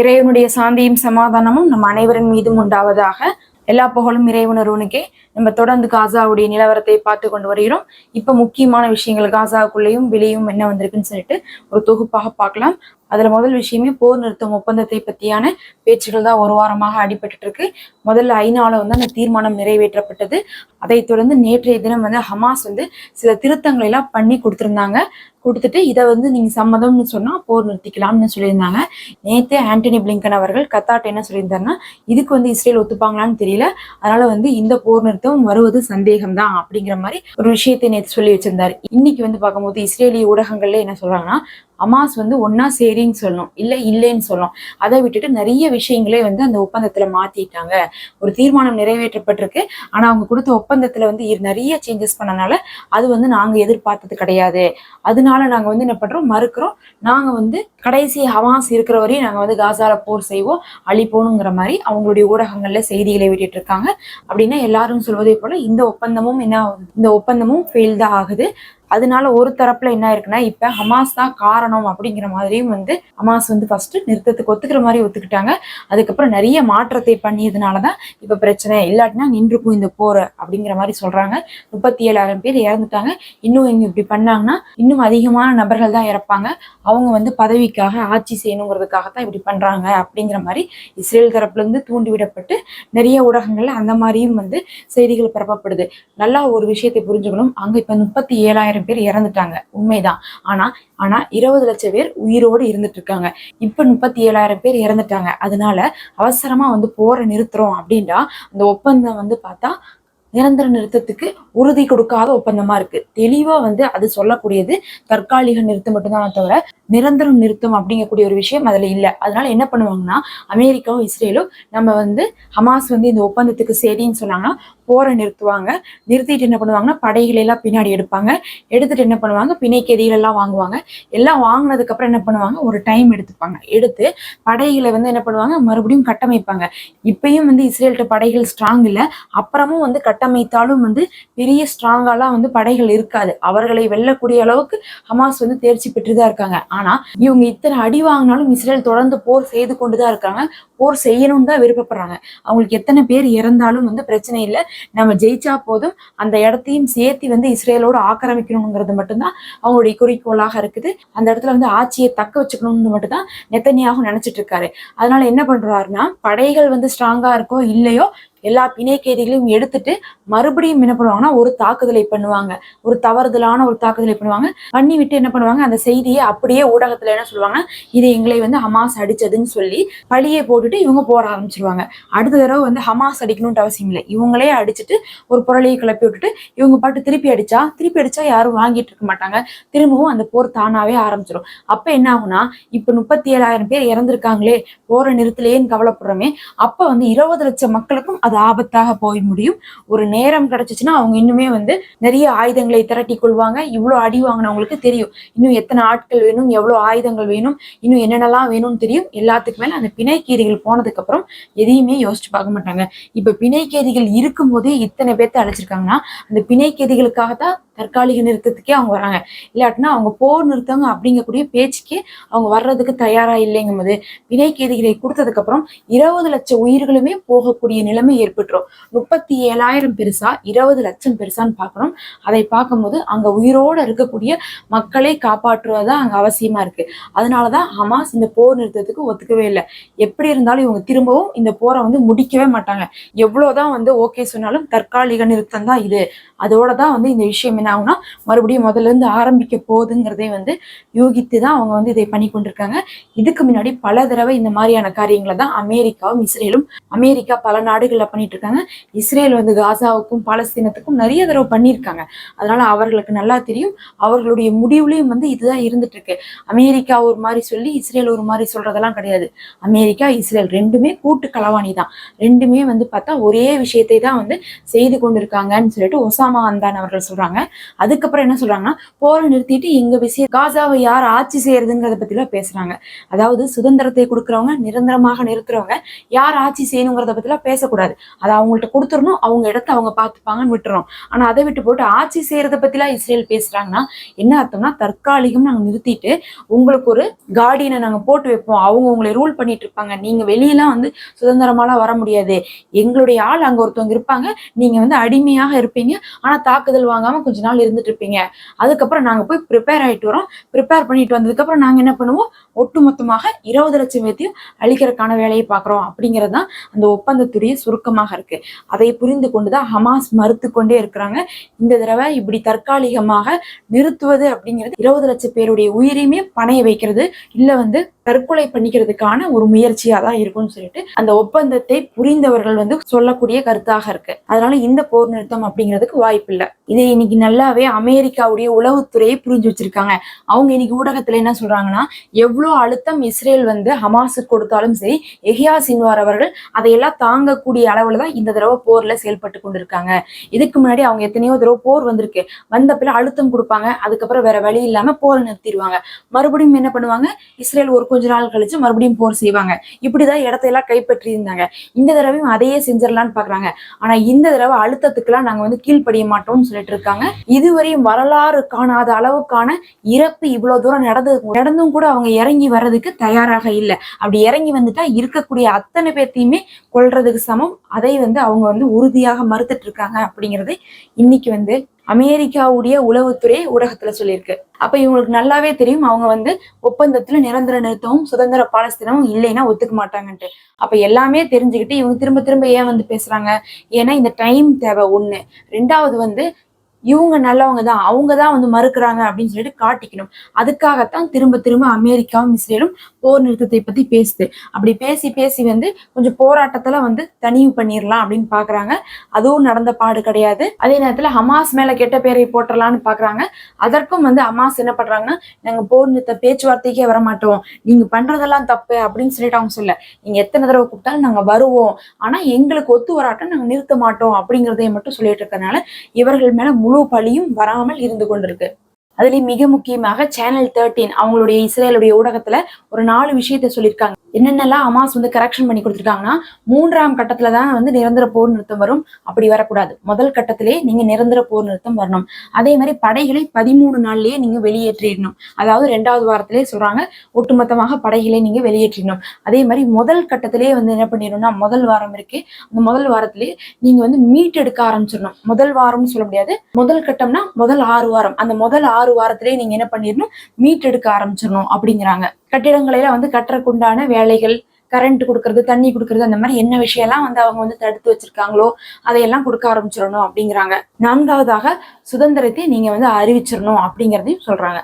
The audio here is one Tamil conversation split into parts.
இறைவனுடைய சாந்தியும் சமாதானமும் நம் அனைவரின் மீதும் உண்டாவதாக எல்லா புகழும் இறைவனருவனுக்கே நம்ம தொடர்ந்து காசாவுடைய நிலவரத்தை பார்த்து கொண்டு வருகிறோம். இப்ப முக்கியமான விஷயங்கள் காசாவுக்குள்ளேயும் வெளியும் என்ன வந்திருக்குன்னு சொல்லிட்டு ஒரு தொகுப்பாக பார்க்கலாம். அதில் முதல் விஷயமே போர் நிறுத்தம் ஒப்பந்தத்தை பற்றியான பேச்சுகள் தான் ஒரு வாரமாக அடிபட்டு இருக்கு. முதல்ல ஐநாவில் வந்து அந்த தீர்மானம் நிறைவேற்றப்பட்டது. அதைத் தொடர்ந்து நேற்றைய தினம் வந்து ஹமாஸ் வந்து சில திருத்தங்களை எல்லாம் பண்ணி கொடுத்துருந்தாங்க. கொடுத்துட்டு இதை வந்து நீங்கள் சம்மதம்னு சொன்னால் போர் நிறுத்திக்கலாம்னு சொல்லியிருந்தாங்க. நேற்றே ஆண்டனி பிளிங்கன் அவர்கள் கத்தாட்ட என்ன சொல்லியிருந்தாருன்னா இதுக்கு வந்து இஸ்ரேல் ஒத்துப்பாங்களான்னு தெரியல. அதனால வந்து இந்த போர் நிறுத்தம் வருவது சந்தேகம் தான். அப்படிங்கிற மாதிரி ஒரு விஷயத்தை நேற்று சொல்லி வச்சிருந்தாரு. இன்னைக்கு வந்து பார்க்கும்போது இஸ்ரேலிய ஊடகங்கள்ல என்ன சொல்றாங்கன்னா அமாஸ் வந்து ஒன்னா சரின்னு சொல்லணும். இல்லை இல்லைன்னு சொல்லணும். அதை விட்டுட்டு நிறைய விஷயங்களே வந்து அந்த ஒப்பந்தத்தில் மாத்திட்டாங்க. ஒரு தீர்மானம் நிறைவேற்றப்பட்டிருக்கு. ஆனால் அவங்க கொடுத்த ஒப்பந்தத்தில் வந்து நிறைய சேஞ்சஸ் பண்ணனால அது வந்து நாங்கள் எதிர்பார்த்தது கிடையாது. அதனால நாங்கள் வந்து என்ன பண்றோம்? மறுக்கிறோம். நாங்கள் வந்து கடைசி ஹமாஸ் இருக்கிற வரையும் நாங்கள் வந்து காசால போர் செய்வோம் அழிப்போனுங்கிற மாதிரி அவங்களுடைய ஊடகங்களில் செய்திகளை விட்டுட்டு இருக்காங்க அப்படின்னா எல்லாரும் சொல்வதை போல இந்த ஒப்பந்தமும் என்ன ஆகுது? இந்த ஒப்பந்தமும் ஃபெயில் தான் ஆகுது. அதனால ஒரு தரப்புல என்ன இருக்குன்னா இப்ப ஹமாஸ் தான் காரணம் அப்படிங்கிற மாதிரியும் வந்து ஹமாஸ் வந்து ஃபர்ஸ்ட் நிறுத்தத்துக்கு ஒத்துக்கிற மாதிரி ஒத்துக்கிட்டாங்க. அதுக்கப்புறம் நிறைய மாற்றத்தை பண்ணியதுனாலதான் இப்ப பிரச்சனை. இல்லாட்டினா நின்றுக்கும் இந்த போர் அப்படிங்கிற மாதிரி சொல்றாங்க. முப்பத்தி ஏழாயிரம் பேர் இறந்துட்டாங்க. இன்னும் இங்க இப்படி பண்ணாங்கன்னா இன்னும் அதிகமான நபர்கள் தான் இறப்பாங்க. அவங்க வந்து பதவிக்காக ஆட்சி செய்யணுங்கிறதுக்காக தான் இப்படி பண்றாங்க அப்படிங்கிற மாதிரி இஸ்ரேல் தரப்புல இருந்து தூண்டிவிடப்பட்டு நிறைய ஊடகங்கள்ல அந்த மாதிரியும் வந்து செய்திகள் பரப்பப்படுது. நல்லா ஒரு விஷயத்தை புரிஞ்சுக்கணும். அங்க இப்ப முப்பத்தி ஏழாயிரம் பேர் இறந்துட்டாங்க? உண்மைதான். ஆனா ஆனா இருபது லட்சம் பேர் உயிரோடு இருந்துட்டு இருக்காங்க இப்ப முப்பத்தி ஏழாயிரம் பேர் இறந்துட்டாங்க. அதனால அவசரமா வந்து போற நிறுத்துறோம் அப்படின்னா அந்த ஒப்பந்தம் வந்து பார்த்தா நிரந்தர நிறுத்தத்துக்கு உறுதி கொடுக்காத ஒப்பந்தமா இருக்கு. தெளிவா வந்து அது சொல்லக்கூடியது தற்காலிக நிறுத்தம் மட்டும்தான் தவிர நிரந்தரம் நிறுத்தம் அப்படிங்கக்கூடிய ஒரு விஷயம் அதுல இல்ல. அதனால என்ன பண்ணுவாங்கன்னா அமெரிக்காவும் இஸ்ரேலும் நம்ம வந்து ஹமாஸ் வந்து இந்த ஒப்பந்தத்துக்கு சரின்னு சொன்னாங்கன்னா போரை நிறுத்துவாங்க. நிறுத்திட்டு என்ன பண்ணுவாங்கன்னா படைகளை எல்லாம் பின்னாடி எடுப்பாங்க. எடுத்துட்டு என்ன பண்ணுவாங்க பிணைக்கெதிகள் எல்லாம் வாங்குவாங்க. எல்லாம் வாங்கினதுக்கு அப்புறம் என்ன பண்ணுவாங்க ஒரு டைம் எடுத்துப்பாங்க. எடுத்து படைகளை வந்து என்ன பண்ணுவாங்க மறுபடியும் கட்டமைப்பாங்க. இப்பயும் வந்து இஸ்ரேல்கிட்ட படைகள் ஸ்ட்ராங் இல்ல. அப்புறமும் வந்து கட்டமைத்தாலும் வந்து பெரிய ஸ்ட்ராங்காலாம் வந்து படைகள் இருக்காது. அவர்களை வெல்லக்கூடிய அளவுக்கு ஹமாஸ் வந்து தேர்ச்சி பெற்றுதான் இருக்காங்க. ஆனா இவங்க இத்தனை அடி வாங்கினாலும் இஸ்ரேல் தொடர்ந்து போர் செய்து கொண்டுதான் இருக்காங்க. போர் செய்யணும்னு தான் விருப்பப்படுறாங்க. அவங்களுக்கு எத்தனை பேர் இறந்தாலும் வந்து பிரச்சனை இல்லை. நம்ம ஜெயிச்சா போதும். அந்த இடத்தையும் சேர்த்து வந்து இஸ்ரேலோட ஆக்கிரமிக்கணுங்கிறது மட்டும்தான் அவங்களுடைய குறிக்கோளாக இருக்குது. அந்த இடத்துல வந்து ஆட்சியை தக்க வச்சுக்கணும்னு மட்டும்தான் நெத்தனியாகவும் நினைச்சிட்டு இருக்காரு. அதனால என்ன பண்றாருன்னா படைகள் வந்து ஸ்ட்ராங்கா இருக்கோ இல்லையோ எல்லா பிணைக்கைதிகளையும் எடுத்துட்டு மறுபடியும் என்ன பண்ணுவாங்கன்னா ஒரு தாக்குதலை பண்ணுவாங்க. ஒரு தவறுதலான ஒரு தாக்குதலை பண்ணுவாங்க. பண்ணி விட்டு என்ன பண்ணுவாங்க? அந்த செய்தியை அப்படியே ஊடகத்துல என்ன சொல்லுவாங்க இது எங்களை வந்து ஹமாஸ் அடிச்சதுன்னு சொல்லி பழியை போட்டுட்டு இவங்க போட ஆரம்பிச்சிருவாங்க. அடுத்த தடவை வந்து ஹமாஸ் அடிக்கணும்னு அவசியம் இல்லை. இவங்களே அடிச்சுட்டு ஒரு புரளியை கிளப்பி விட்டுட்டு இவங்க பாட்டு திருப்பி அடிச்சா திருப்பி அடிச்சா யாரும் வாங்கிட்டு இருக்க மாட்டாங்க. திரும்பவும் அந்த போர் தானாவே ஆரம்பிச்சிடும் அப்ப என்ன ஆகும்னா இப்ப முப்பத்தி ஏழாயிரம் பேர் இறந்திருக்காங்களே போற நிறுத்தலையேன்னு கவலைப்படுறோமே அப்ப வந்து இருபது லட்சம் மக்களுக்கும் அது ஆபத்தாக போய் முடியும். ஒரு நேரம் கிடைச்சிச்சுன்னா அவங்க இன்னுமே வந்து நிறைய ஆயுதங்களை திரட்டி கொள்வாங்க. இவ்வளோ அடி வாங்கினவங்களுக்கு தெரியும். இன்னும் எத்தனை ஆட்கள் வேணும்? எவ்வளோ ஆயுதங்கள் வேணும்? இன்னும் என்னென்னலாம் வேணும்னு தெரியும். எல்லாத்துக்கு மேலே அந்த பிணைக்கேதிகள் போனதுக்கப்புறம் எதையுமே யோசிச்சு பார்க்க மாட்டாங்க. இப்போ பிணைக்கேதிகள் இருக்கும்போதே இத்தனை பேர்த்த அழைச்சிருக்காங்கன்னா அந்த பிணைக்கேதிகளுக்காக தான் தற்காலிக நிறுத்தத்துக்கே அவங்க வராங்க. இல்லாட்டினா அவங்க போர் நிறுத்தங்க அப்படிங்கக்கூடிய பேச்சுக்கே அவங்க வர்றதுக்கு தயாராக இல்லைங்கும் போது பிணைக்கேதிகளை கொடுத்ததுக்கப்புறம் இருபது லட்சம் உயிர்களுமே போகக்கூடிய நிலைமை ஏற்பட்டுரும். முப்பத்தி ஏழாயிரம் பெருசா இருபது லட்சம் பெருசான்னு பார்க்குறோம் அதை பார்க்கும்போது அங்க உயிரோட இருக்கக்கூடிய மக்களை காப்பாற்றுவதா அங்க அவசியமா இருக்கு. அதனாலதான் ஹமாஸ் இந்த போர் நிறுத்தத்துக்கு ஒத்துக்கவே இல்லை. எப்படி இருந்தாலும் இவங்க திரும்பவும் இந்த போரை வந்து முடிக்கவே மாட்டாங்க. எவ்வளவுதான் வந்து ஓகே சொன்னாலும் தற்காலிக நிறுத்தம் தான் இது. அதோட தான் வந்து இந்த விஷயம் என்ன ஆகும்னா மறுபடியும் முதல்ல இருந்து ஆரம்பிக்க போகுதுங்கிறதே வந்து யூகித்து தான் அவங்க வந்து இதை பண்ணி கொண்டிருக்காங்க. இதுக்கு முன்னாடி பல தடவை இந்த மாதிரியான காரியங்களை தான் அமெரிக்காவும் இஸ்ரேலும் அமெரிக்கா பல நாடுகளில் பண்ணிட்டு இருக்காங்க இஸ்ரேல் வந்து காசாவுக்கும் பாலஸ்தீனத்துக்கும் நிறைய தடவை பண்ணியிருக்காங்க. அதனால அவர்களுக்கு நல்லா தெரியும். அவர்களுடைய முடிவுலையும் வந்து இதுதான் இருந்துட்டு இருக்கு அமெரிக்கா ஒரு மாதிரி சொல்லி இஸ்ரேல் ஒரு மாதிரி சொல்றதெல்லாம் கிடையாது. அமெரிக்கா இஸ்ரேல் ரெண்டுமே கூட்டு களவாணி தான். ரெண்டுமே வந்து பார்த்தா ஒரே விஷயத்தை தான் வந்து செய்து கொண்டிருக்காங்கன்னு சொல்லிட்டு ஒசாமா அந்தான் அவர்கள் சொல்றாங்க. அதுக்கப்புறம் என்ன சொல்றாங்கன்னா போரை நிறுத்திட்டு எங்க விஷயம் காசாவை யார் ஆட்சி செய்யறதுங்கிறத பத்திலாம் பேசுறாங்க. அதாவது சுதந்திரத்தை கொடுக்குறவங்க நிரந்தரமாக நிறுத்துறவங்க யார் ஆட்சி செய்யணுங்கிறத பத்திலாம் பேசக்கூடாது. அதை அவங்கள்ட்ட கொடுத்துடணும் அவங்க இடத்த அவங்க பார்த்துப்பாங்கன்னு விட்டுறோம். ஆனா அதை விட்டு போட்டு ஆட்சி செய்கிறத பற்றிலாம் இஸ்ரேல் பேசுறாங்கன்னா என்ன அர்த்தம்னா தற்காலிகம் நாங்கள் நிறுத்திட்டு உங்களுக்கு ஒரு கார்டியனை நாங்க போட்டு வைப்போம். அவங்க உங்களை ரூல் பண்ணிட்டு இருப்பாங்க. நீங்க வெளியெல்லாம் வந்து சுதந்திரமாலாம் வர முடியாது. எங்களுடைய ஆள் அங்க ஒருத்தவங்க இருப்பாங்க. நீங்க வந்து அடிமையாக இருப்பீங்க. ஆனா தாக்குதல் வாங்காம கொஞ்ச நாள் இருந்துட்டு இருப்பீங்க. அதுக்கப்புறம் நாங்க போய் ப்ரிப்பேர் ஆயிட்டு வரோம். ப்ரிப்பேர் பண்ணிட்டு வந்ததுக்கப்புறம் நாங்கள் நாங்க என்ன பண்ணுவோம்? ஒட்டுமொத்தமாக இருபது லட்சம் பேத்தையும் அழிக்கிறதுக்கான வேலையை பார்க்குறோம். அப்படிங்கிறது தான் அந்த ஒப்பந்தத்துடைய சுருக்கமாக இருக்கு. அதை புரிந்து கொண்டுதான் ஹமாஸ் மறுத்து கொண்டே இருக்கிறாங்க. இந்த தடவை இப்படி தற்காலிகமாக நிறுத்துவது அப்படிங்கிறது இருபது லட்சம் பேருடைய உயிரையுமே பணைய வைக்கிறது. இல்ல வந்து தற்கொலை பண்ணிக்கிறதுக்கான ஒரு முயற்சியா தான் இருக்கும்னு சொல்லிட்டு அந்த ஒப்பந்தத்தை புரிந்தவர்கள் வந்து சொல்லக்கூடிய கருத்தாக இருக்கு. அதனால இந்த போர் நிறுத்தம் அப்படிங்கிறதுக்கு வாய்ப்பு இல்லை. இதை இன்னைக்கு நல்லாவே அமெரிக்காவுடைய உளவுத்துறையை புரிஞ்சு வச்சிருக்காங்க. அவங்க இன்னைக்கு ஊடகத்துல என்ன சொல்றாங்கன்னா எவ்வளவு அழுத்தம் இஸ்ரேல் வந்து ஹமாஸுக்கு கொடுத்தாலும் சரி எஹியா சின்வார் அவர்கள் அதையெல்லாம் தாங்கக்கூடிய அளவுல தான் இந்த தடவை போர்ல செயல்பட்டு கொண்டிருக்காங்க. இதுக்கு முன்னாடி அவங்க எத்தனையோ தடவை போர் வந்திருக்கு. வந்த பிள்ளை அழுத்தம் கொடுப்பாங்க. அதுக்கப்புறம் வேற வழி இல்லாம போரை நிறுத்திடுவாங்க. மறுபடியும் என்ன பண்ணுவாங்க? இஸ்ரேல் ஒரு கொஞ்ச நாள் கழிச்சு மறுபடியும் போர் செய்வாங்க. இப்படிதான் இடத்தையெல்லாம் கைப்பற்றி இருந்தாங்க இந்த தடவையும் அதையே செஞ்சிடலாம்னு பாக்குறாங்க. ஆனா இந்த தடவை அழுத்தத்துக்கெல்லாம் நாங்க வந்து கீழ்ப்படிய மாட்டோம்னு சொல்லிட்டு இருக்காங்க. இதுவரையும் வரலாறு காணாத அளவுக்கான இறப்பு இவ்வளவு தூரம் நடந்து நடந்தும் கூட அவங்க இறங்கி வர்றதுக்கு தயாராக இல்லை. அப்படி இறங்கி வந்துட்டா இருக்கக்கூடிய அத்தனை பேர்த்தையுமே கொல்றதுக்கு சமம். அதை வந்து அவங்க வந்து உறுதியாக மறுத்துட்டு இருக்காங்க அப்படிங்கறதை இன்னைக்கு வந்து அமெரிக்காவுடைய உளவுத்துறை ஊடகத்துல சொல்லியிருக்கு. அப்ப இவங்களுக்கு நல்லாவே தெரியும். அவங்க வந்து ஒப்பந்தத்துல நிரந்தர நிறுத்தமும் சுதந்திர பாலஸ்தீனமும் இல்லைன்னா ஒத்துக்க மாட்டாங்கன்ட்டு. அப்ப எல்லாமே தெரிஞ்சுக்கிட்டு இவங்க திரும்ப திரும்ப ஏன் வந்து பேசுறாங்க? ஏன்னா இந்த டைம் தேவை ஒண்ணு. ரெண்டாவது வந்து இவங்க நல்லவங்க தான். அவங்க தான் வந்து மறுக்கிறாங்க அப்படின்னு சொல்லிட்டு காட்டிக்கணும். அதுக்காகத்தான் திரும்ப திரும்ப அமெரிக்காவும் இஸ்ரேலும் போர் நிறுத்தத்தை பத்தி பேசுது. அப்படி பேசி பேசி வந்து கொஞ்சம் போராட்டத்துல வந்து தனிவு பண்ணிடலாம் அப்படின்னு பாக்குறாங்க. அதுவும் நடந்த பாடு கிடையாது. அதே நேரத்துல ஹமாஸ் மேல கெட்ட பேரை போட்டுடலாம்னு பாக்குறாங்க. அதற்கும் வந்து ஹமாஸ் என்ன பண்றாங்கன்னா நாங்க போர் நிறுத்த பேச்சுவார்த்தைக்கே வர மாட்டோம் நீங்க பண்றதெல்லாம் தப்பு அப்படின்னு சொல்லிட்டு அவங்க சொல்ல. நீங்க எத்தனை தடவை கூப்பிட்டாலும் நாங்க வருவோம். ஆனா எங்களுக்கு ஒத்து வராட்டம் நாங்க நிறுத்த மாட்டோம் அப்படிங்கிறதையும் மட்டும் சொல்லிட்டு இருக்கனால இவர்கள் மேல முழு பழியும் வராமல் இருந்து கொண்டிருக்கு. அதுலேயும் மிக முக்கியமாக சேனல் தேர்ட்டீன் அவங்களுடைய இஸ்ரேலுடைய ஊடகத்துல ஒரு நாலு விஷயத்த சொல்லியிருக்காங்க என்னென்னலாம் அமாஸ் வந்து கரெக்ஷன் பண்ணி கொடுத்துருக்காங்கன்னா மூன்றாம் கட்டத்துல தான் வந்து நிரந்தர போர் நிறுத்தம் வரும். அப்படி வரக்கூடாது. முதல் கட்டத்திலே நீங்க நிரந்தர போர் நிறுத்தம் வரணும். அதே மாதிரி படைகளை பதிமூணு நாள்லயே நீங்க வெளியேற்றிடணும். அதாவது ரெண்டாவது வாரத்திலே சொல்றாங்க ஒட்டுமொத்தமாக படைகளை நீங்க வெளியேற்றிடணும். அதே மாதிரி முதல் கட்டத்திலே வந்து என்ன பண்ணிடணும்னா முதல் வாரம் இருக்கு. அந்த முதல் வாரத்திலே நீங்க வந்து மீட் எடுக்க ஆரம்பிச்சிடணும். முதல் வாரம்னு சொல்ல முடியாது. முதல் கட்டம்னா முதல் ஆறு வாரம். அந்த முதல் ஆறு வாரத்திலே நீங்க என்ன பண்ணிடணும்? மீட் எடுக்க ஆரம்பிச்சிடணும் அப்படிங்கிறாங்க. கட்டிடங்களையெல்லாம் வந்து கட்டுறக்குண்டான வேலைகள் கரண்ட் கொடுக்கறது தண்ணி கொடுக்கறது அந்த மாதிரி என்ன விஷயம்லாம் வந்து அவங்க வந்து தடுத்து வச்சிருக்காங்களோ அதையெல்லாம் கொடுக்க ஆரம்பிச்சிடணும் அப்படிங்கிறாங்க. நான்காவதாக சுதந்திரத்தை நீங்க வந்து அறிவிச்சிடணும் அப்படிங்கிறதையும் சொல்றாங்க.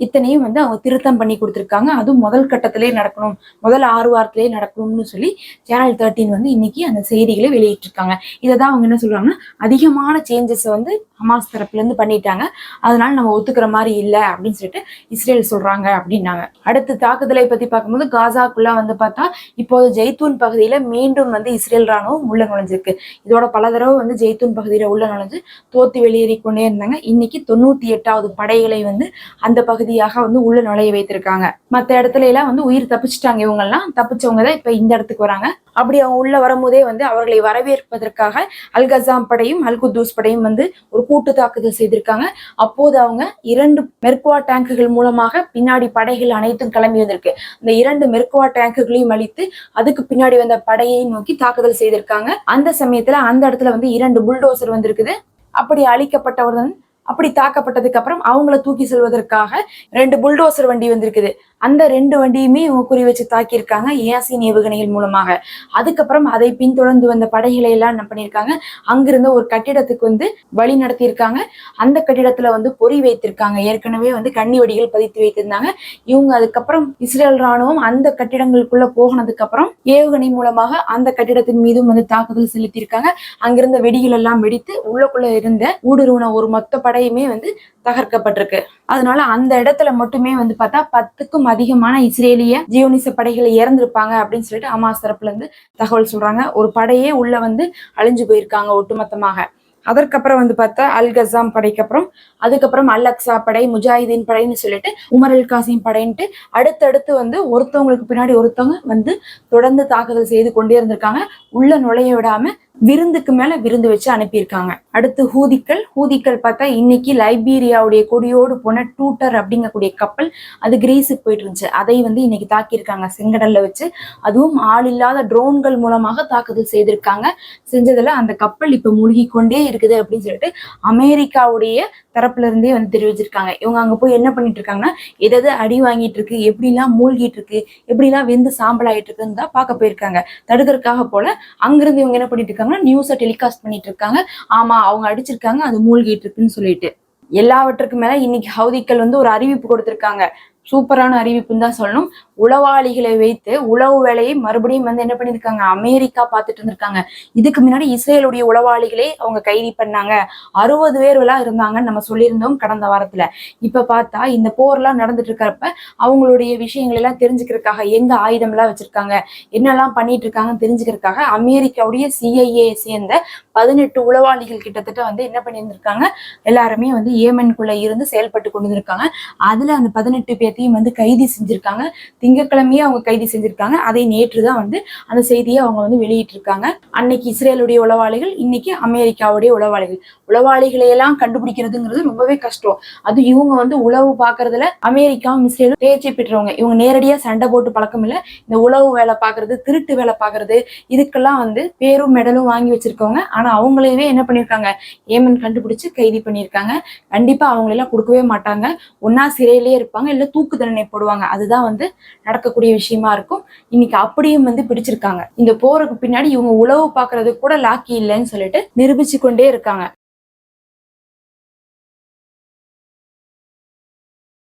இத்தனையும் வந்து அவங்க திருத்தம் பண்ணி கொடுத்துருக்காங்க. அதுவும் முதல் கட்டத்திலே நடக்கணும் முதல் ஆறு வாரத்திலே நடக்கணும்னு சொல்லி சேனல் தேர்ட்டின் வந்து இன்னைக்கு அந்த செய்திகளை வெளியிட்டிருக்காங்க. இதை தான் அவங்க என்ன சொல்றாங்கன்னா அதிகமான சேஞ்சஸ் வந்து ஹமாஸ் தரப்புலேருந்து பண்ணிட்டாங்க. அதனால நம்ம ஒத்துக்கிற மாதிரி இல்லை அப்படின்னு சொல்லிட்டு இஸ்ரேல் சொல்கிறாங்க அப்படின்னாங்க. அடுத்து தாக்குதலை பற்றி பார்க்கும்போது காசாக்குள்ளே வந்து பார்த்தா இப்போது ஜெய்தூன் பகுதியில் மீண்டும் வந்து இஸ்ரேல் ராணுவம் உள்ள நுழைஞ்சிருக்கு. இதோட பல தடவை வந்து ஜெய்தூன் பகுதியில் உள்ள நுழைஞ்சு தோத்து வெளியேறி கொண்டே இருந்தாங்க. இன்னைக்கு தொண்ணூற்றி எட்டாவது படைகளை வந்து அந்த பகுதியாக வந்து உள்ள நுழைய வைத்திருக்காங்க. மற்ற இடத்துல எல்லாம் வந்து உயிர் தப்பிச்சிட்டாங்க இவங்கெல்லாம். தப்பிச்சவங்க தான் இப்போ இந்த இடத்துக்கு வராங்க. அப்படி அவங்க உள்ள வரும்போதே வந்து அவர்களை வரவேற்பதற்காக அல்கசாம் படையும் அல்குத்தூஸ் படையும் வந்து ஒரு கூட்டு தாக்குதல் செய்திருக்காங்க. அப்போது அவங்க இரண்டு மெர்குவா டேங்குகள் மூலமாக பின்னாடி படைகள் அனைத்தும் கிளம்பி வந்திருக்கு. அந்த இரண்டு மெர்குவா டேங்குகளையும் அழித்து அதுக்கு பின்னாடி வந்த படையை நோக்கி தாக்குதல் செய்திருக்காங்க. அந்த சமயத்துல அந்த இடத்துல வந்து இரண்டு புல்டோசர் வந்திருக்குது. அப்படி அழிக்கப்பட்டவர் அப்படி தாக்கப்பட்டதுக்கு அப்புறம் அவங்கள தூக்கி செல்வதற்காக ரெண்டு புல்டோசர் வண்டி வந்திருக்குது. அந்த ரெண்டு வண்டியுமே இவங்க குறி வச்சு தாக்கியிருக்காங்க ஏசின் ஏவுகணைகள் மூலமாக. அதுக்கப்புறம் அதை பின்தொடர்ந்து வந்த படைகளை எல்லாம் என்ன பண்ணியிருக்காங்க அங்கிருந்த ஒரு கட்டிடத்துக்கு வந்து வழி நடத்தியிருக்காங்க. அந்த கட்டிடத்துல வந்து பொறி வைத்திருக்காங்க. ஏற்கனவே வந்து கண்ணி வெடிகள் பதித்து வைத்திருந்தாங்க. இவங்க அதுக்கப்புறம் இஸ்ரேல் ராணுவம் அந்த கட்டிடங்களுக்குள்ள போகினதுக்கு அப்புறம் ஏவுகணை மூலமாக அந்த கட்டிடத்தின் மீதும் வந்து தாக்குதல் செலுத்தியிருக்காங்க. அங்கிருந்த வெடிகள் எல்லாம் வெடித்து உள்ளக்குள்ள இருந்த ஊடுருவன ஒரு மொத்த படையுமே வந்து தகர்க்கப்பட்டிருக்கு. அதனால அந்த இடத்துல மட்டுமே வந்து பார்த்தா பத்துக்கும் அதிகமான இஸ்ரேலிய ஜியோனிச படைகள் இறந்திருப்பாங்க அப்படின்னு சொல்லிட்டு அமாஸ் தரப்புல இருந்து தகவல் சொல்றாங்க. ஒரு படையே உள்ள வந்து அழிஞ்சு போயிருக்காங்க ஒட்டுமொத்தமாக. அதற்கப்புறம் வந்து பார்த்தா அல் கசாம் படைக்கு அப்புறம் அதுக்கப்புறம் அல் அக்ஸா படை முஜாஹிதீன் படைன்னு சொல்லிட்டு உமர் அல் காசிம் படைன்ட்டு அடுத்தடுத்து வந்து ஒருத்தவங்களுக்கு பின்னாடி ஒருத்தவங்க வந்து தொடர்ந்து தாக்குதல் செய்து கொண்டே இருந்திருக்காங்க. உள்ள நுழைய விடாம விருந்துக்கு மேல விருந்து வச்சு அனுப்பியிருக்காங்க. அடுத்து ஹூதிக்கள் ஹூதிக்கள் பார்த்தா இன்னைக்கு லைபீரியாவுடைய கொடியோடு போன டூட்டர் அப்படிங்கக்கூடிய கப்பல் அது கிரீஸுக்கு போயிட்டு இருந்துச்சு. அதை வந்து இன்னைக்கு தாக்கியிருக்காங்க செங்கடல்ல வச்சு. அதுவும் ஆள் இல்லாத ட்ரோன்கள் மூலமாக தாக்குதல் செய்திருக்காங்க. செஞ்சதுல அந்த கப்பல் இப்ப மூழ்கி கொண்டே இருக்குது அப்படின்னு சொல்லிட்டு அமெரிக்காவுடைய தரப்புல இருந்தே வந்து தெரிவிச்சிருக்காங்க. இவங்க அங்க போய் என்ன பண்ணிட்டு இருக்காங்கன்னா எதாவது அடி வாங்கிட்டு இருக்கு எப்படிலாம் மூழ்கிட்டு இருக்கு எப்படிலாம் வெந்து சாம்பல் ஆயிட்டு இருக்குன்னு தான் பார்க்க போயிருக்காங்க. தடுக்கிறதுக்காக போல அங்கிருந்து இவங்க என்ன பண்ணிட்டு இருக்காங்கன்னா நியூஸை டெலிகாஸ்ட் பண்ணிட்டு இருக்காங்க ஆமா அவங்க அடிச்சிருக்காங்க அது மூழ்கிட்டு இருக்குன்னு சொல்லிட்டு. எல்லாவற்றுக்கும் மேல இன்னைக்கு ஹவுதிக்கள் வந்து ஒரு அறிவிப்பு கொடுத்திருக்காங்க. சூப்பரான அறிவிப்புன்னு தான் சொல்லணும். உளவாளிகளை வைத்து உளவு வேலையை மறுபடியும் வந்து என்ன பண்ணியிருக்காங்க? அமெரிக்கா பார்த்துட்டு இருந்திருக்காங்க இதுக்கு முன்னாடி இஸ்ரேலுடைய உளவாளிகளை அவங்க கைதி பண்ணாங்க. அறுபது பேர் எல்லாம் இருந்தாங்கன்னு நம்ம சொல்லியிருந்தோம் கடந்த வாரத்துல. இப்ப பார்த்தா இந்த போர்லாம் நடந்துட்டு இருக்கிறப்ப அவங்களுடைய விஷயங்கள் எல்லாம் தெரிஞ்சுக்கிறதுக்காக எங்க ஆயுதம் எல்லாம் வச்சிருக்காங்க? என்னெல்லாம் பண்ணிட்டு இருக்காங்கன்னு தெரிஞ்சுக்கிறதுக்காக அமெரிக்காவுடைய சிஐஏ சேர்ந்த பதினெட்டு உளவாளிகள் கிட்டத்தட்ட வந்து என்ன பண்ணியிருந்திருக்காங்க? எல்லாருமே வந்து ஏமனுக்குள்ள இருந்து செயல்பட்டு கொண்டு இருக்காங்க அதுல அந்த பதினெட்டு பேர் பேர்த்தையும் வந்து கைது செஞ்சிருக்காங்க. திங்கட்கிழமையே அவங்க கைது செஞ்சிருக்காங்க. அதை நேற்று தான் வந்து அந்த செய்தியை அவங்க வந்து வெளியிட்டிருக்காங்க. அன்னைக்கு இஸ்ரேலுடைய உளவாளிகள் இன்னைக்கு அமெரிக்காவுடைய உளவாளிகள். உளவாளிகளை எல்லாம் கண்டுபிடிக்கிறதுங்கிறது ரொம்பவே கஷ்டம். அது இவங்க வந்து உளவு பார்க்கறதுல அமெரிக்காவும் இஸ்ரேலும் தேர்ச்சி பெற்றவங்க. இவங்க நேரடியா சண்டை போட்டு பழக்கம் இல்ல. இந்த உளவு வேலை பார்க்கறது திருட்டு வேலை பார்க்கறது இதுக்கெல்லாம் வந்து பேரும் மெடலும் வாங்கி வச்சிருக்கவங்க. ஆனா அவங்களையவே என்ன பண்ணிருக்காங்க? ஏமன் கண்டுபிடிச்சு கைது பண்ணியிருக்காங்க கண்டிப்பா அவங்களெல்லாம் கொடுக்கவே மாட்டாங்க. ஒன்னா சிறையிலேயே இருப்பாங்க. இல்ல தூக்கு தூக்கு தண்டனை போடுவாங்க. அதுதான் வந்து நடக்கக்கூடிய விஷயமா இருக்கும். இன்னைக்கு அப்படியும் வந்து பிடிச்சிருக்காங்க. இந்த போருக்கு பின்னாடி இவங்க உளவு பாக்குறது கூட லாக்கி இல்லைன்னு சொல்லிட்டு நிரூபிச்சு கொண்டே இருக்காங்க.